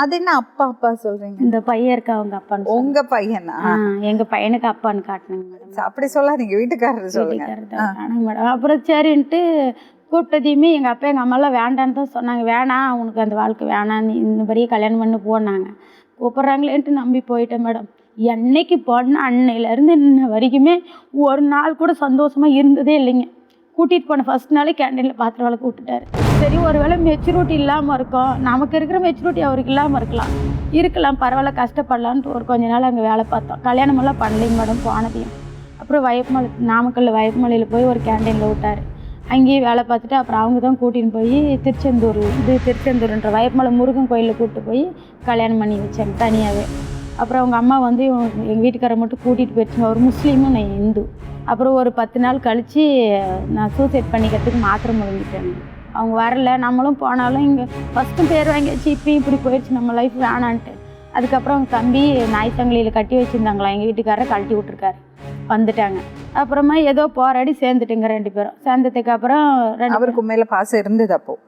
அது என்ன அப்பா அப்பா சொல்றீங்க? இந்த பையன் இருக்கா அவங்க அப்பான்னு. உங்க பையனா? எங்க பையனுக்கு அப்பான்னு காட்டினாங்க மேடம் அப்படி சொல்லாதீங்க வீட்டுக்காரர் சொல்லுங்க. காட்டுனாங்க மேடம் அப்புறம் சரின்ட்டு கூப்பிட்டதையுமே எங்கள் அப்பா எங்கள் அம்மாலாம் வேண்டான்னு தான் சொன்னாங்க. வேணாம் உனக்கு அந்த வாழ்க்கை வேணாம் நீ இந்த மாதிரியே கல்யாணம் பண்ணி போனாங்க. கூப்பிட்றாங்களேன்ட்டு நம்பி போயிட்டேன் மேடம் என்னைக்கு போன அன்னையிலேருந்து இன்ன வரைக்குமே ஒரு நாள் கூட சந்தோஷமாக இருந்ததே இல்லைங்க. கூட்டிகிட்டு போன ஃபர்ஸ்ட் நாளே கேண்டீனில் பாத்திரம் விளக்க விட்டுட்டாரு சரி ஒருவேளை மெச்சூரிட்டி இல்லாமல் இருக்கும். நமக்கு இருக்கிற மெச்சூரிட்டி அவருக்கு இல்லாமல் இருக்கலாம். இருக்கலாம் பரவாயில்ல கஷ்டப்படலான்ட்டு ஒரு கொஞ்ச நாள் அங்கே வேலை பார்த்தோம். கல்யாணமெல்லாம் பண்ணலைங்க மேடம் போனதையும். அப்புறம் வயப்பமலை நாமக்கல் வயப்பமலையில் போய் ஒரு கேண்டீனில் விட்டார். அங்கேயே வேலை பார்த்துட்டு அப்புறம் அவங்க தான் கூட்டின்னு போய் திருச்செந்தூர் இது திருச்செந்தூர்ன்ற வயப்பமலை முருகன் கோயிலில் கூப்பிட்டு போய் கல்யாணம் பண்ணி வச்சாங்க தனியாகவே அப்புறம் அவங்க அம்மா வந்து எங்கள் வீட்டுக்காரை மட்டும் கூட்டிகிட்டு போயிடுச்சுங்க. ஒரு முஸ்லீமும் நான் இந்து. அப்புறம் ஒரு பத்து நாள் கழித்து நான் சூசைட் பண்ணிக்கிறதுக்கு மாத்திரை முடிஞ்சிட்டேன் அவங்க வரல நம்மளும் போனாலும் இங்கே ஃபஸ்ட்டும் பேர் வாங்கியாச்சு இப்பயும் இப்படி போயிடுச்சு நம்ம லைஃப் வேணான்ட்டு. அதுக்கப்புறம் அவங்க தம்பி நாய் கட்டி வச்சுருந்தாங்களா எங்கள் வீட்டுக்காரரை கழட்டி விட்ருக்காரு வந்துட்டாங்க. அப்புறமா ஏதோ போராடி சேர்ந்துட்டுங்க ரெண்டு பேரும். சேர்ந்ததுக்கு அப்புறம் ரெண்டு அவருக்கு மேலே பாசம் இருந்தது அப்போ.